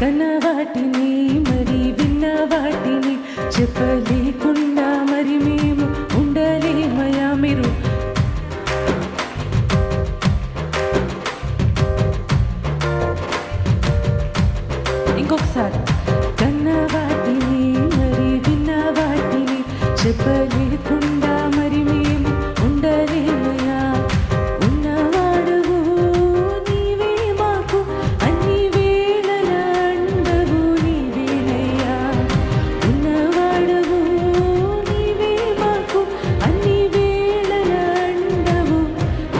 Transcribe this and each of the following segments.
కన్న వాటిని మరి విన్న వాటిని చెప్పలేకుండా మరి మేము ఉండలేమయా మీరు. ఇంకొకసారి. కన్న వాటిని మరి విన్న వాటిని చెప్పలే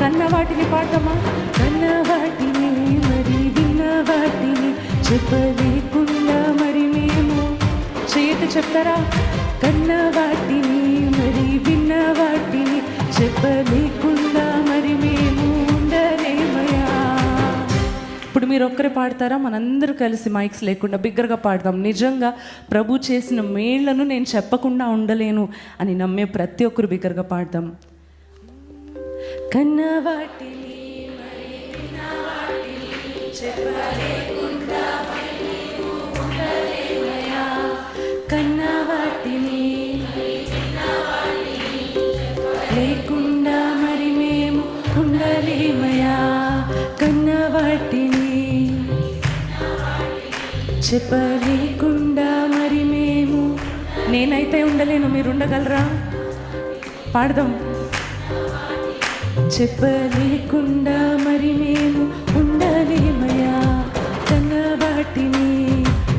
కన్న వాటిని పాడతామా కన్న వాటిని మరి విన్న వాటిని చెప్పలేకుండా మరి మేము చేత చెప్తారా? కన్న వాటిని మరి విన్న వాటిని చెప్పలేకుండా మరి మేము ఉండలేమయా ఇప్పుడు మీరు ఒక్కరే పాడతారా? మనందరూ కలిసి మైక్స్ లేకుండా బిగ్గరగా పాడదాం. నిజంగా ప్రభు చేసిన మేళ్ళను నేను చెప్పకుండా ఉండలేను అని నమ్మే ప్రతి ఒక్కరు బిగ్గరగా పాడదాం. కన్న వాటిని మరి చెప్పలేకుండా మరి మేము ఉండలేమయా. కన్న వాటిని లేకుండా మరి మేము ఉండలేమయా కన్న చెప్పలేకుండా మరి మేము నేనైతే ఉండలేను మీరు ఉండగలరా పాడదాం చెప్పలేకుండా మరి మేము ఉండలేమయా తన వాటిని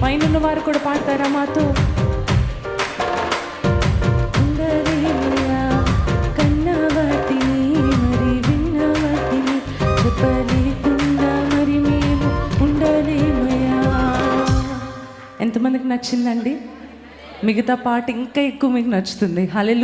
పైన వారు కూడా పాడతారా మాతో? మరి మరి మేము ఎంతమందికి నచ్చిందండి? మిగతా పాట ఇంకా ఎక్కువ మీకు నచ్చుతుంది. హలెలు